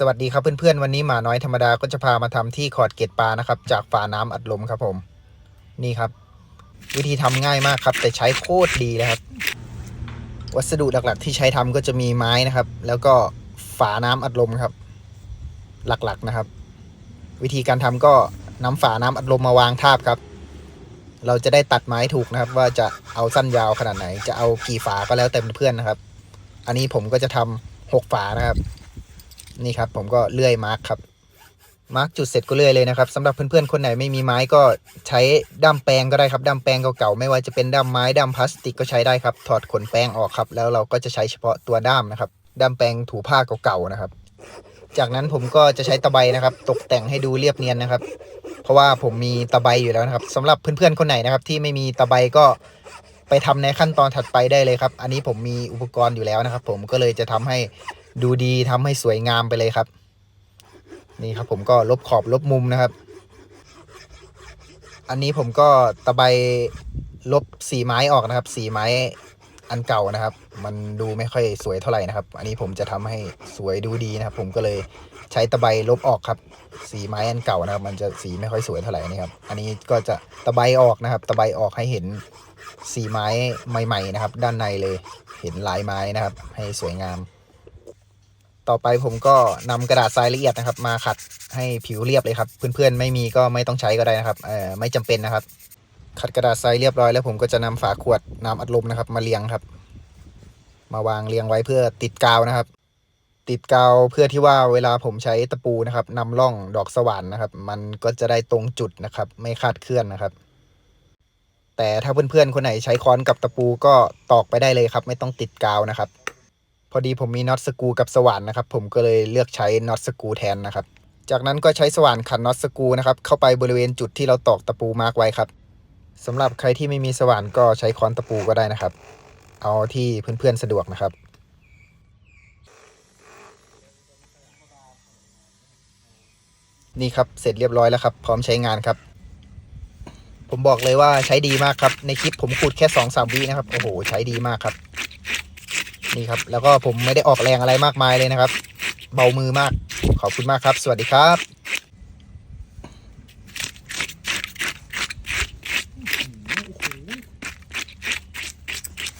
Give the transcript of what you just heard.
สวัสดีครับเพื่อนๆ วันนี้หมาน้อยธรรมดาก็จะพามาทำที่ขอดเกล็ดปลานะครับ จากฝาน้ำอัดลมครับผม นี่ครับ วิธีทำง่ายมากครับ แต่ใช้โคตรดีนะครับ วัสดุหลักๆ ที่ใช้ทำก็จะมีไม้นะครับ แล้วก็ฝาน้ำอัดลมครับ หลักๆนะครับ วิธีการทำก็นำฝาน้ำอัดลมมาวางทาบครับ เราจะได้ตัดไม้ถูกนะครับ ว่าจะเอาสั้นยาวขนาดไหน จะเอากี่ฝาก็แล้วแต่เพื่อนๆนะครับ อันนี้ผมก็จะทำหกฝานะครับ นี่ครับ ผมก็เลื่อยมาร์กครับมาร์กจุดเสร็จก็เลื่อยเลยนะครับสำหรับเพื่อนๆคนไหนไม่มีไม้ก็ใช้ด้ามแปรงก็ได้ครับด้ามแปรงเก่าๆไม่ว่าจะเป็นด้ามไม้ด้ามพลาสติกก็ใช้ได้ครับ ถอดขนแป้งออกครับ แล้วเราก็จะใช้เฉพาะตัวด้ามนะครับ ด้ามแปรงถูผ้าเก่าๆนะครับ จากนั้นผมก็จะใช้ตะไบนะครับ ตกแต่งให้ดูเรียบเนียนนะครับ เพราะว่าผมมีตะไบอยู่แล้วนะครับสำหรับเพื่อนๆคนไหนนะครับ ที่ไม่มีตะไบก็ไปทำในขั้นตอนถัดไปได้เลยครับ อันนี้ผมมีอุปกรณ์อยู่แล้วนะครับ ผมก็เลยจะทำให้ ดูดีทำให้สวยงามไปเลยครับ นี่ครับผมก็ลบขอบลบมุมนะครับ อันนี้ผมก็ตะไบลบสีไม้ออกนะครับสีไม้อันเก่านะครับ มันดูไม่ค่อยสวยเท่าไหร่นะครับ อันนี้ผมจะทำให้สวยดูดีนะครับ ผมก็เลยใช้ตะไบลบออกครับ สีไม้อันเก่านะครับ มันจะสีไม่ค่อยสวยเท่าไหร่นี่ครับ อันนี้ก็จะตะไบออกนะครับ ตะไบออกให้เห็นสีไม้ใหม่ ๆ นะครับ ด้านในเลย เห็นลายไม้นะครับ ให้สวยงาม ต่อไปผมก็นำกระดาษทรายละเอียดนะครับ มาขัดให้ผิวเรียบเลยครับ เพื่อนๆไม่มีก็ไม่ต้องใช้ก็ได้นะครับเอ่อไม่จำเป็นนะครับ ขัดกระดาษทรายเรียบร้อยแล้ว ผมก็จะนำฝาขวดน้ำอัดลมนะครับ มาเรียงครับ มาวางเรียงไว้เพื่อติดกาวนะครับ ติดกาวเพื่อที่ว่าเวลาผมใช้ตะปูนะครับนำร่องดอกสว่านนะครับ มันก็จะได้ตรงจุดนะครับ ไม่คาดเคลื่อนนะครับ แต่ถ้าเพื่อนๆคนไหนใช้ค้อนกับตะปูก็ตอกไปได้เลยครับ ไม่ต้องติดกาวนะครับ อดีผมมีน็อตสกูกับสว่านนะครับ ผมก็เลยเลือกใช้น็อตสกูแทนนะครับ จากนั้นก็ใช้สว่านขันน็อตสกูนะครับเข้าไปบริเวณจุดที่เราตอกตะปูมาร์กไว้ครับสำหรับใครที่ไม่มีสว่านก็ใช้ค้อนตะปูก็ได้นะครับ เอาที่เพื่อนๆสะดวกนะครับนี่ครับ เสร็จเรียบร้อยแล้วครับ พร้อมใช้งานครับ ผมบอกเลยว่าใช้ดีมากครับ ในคลิปผมขุดแค่สองสามวินะครับ โอ้โห ใช้ดีมากครับ นี่ครับ แล้วก็ผมไม่ได้ออกแรงอะไรมากมายเลยนะครับ เบามือมาก ขอบคุณมากครับ สวัสดีครับ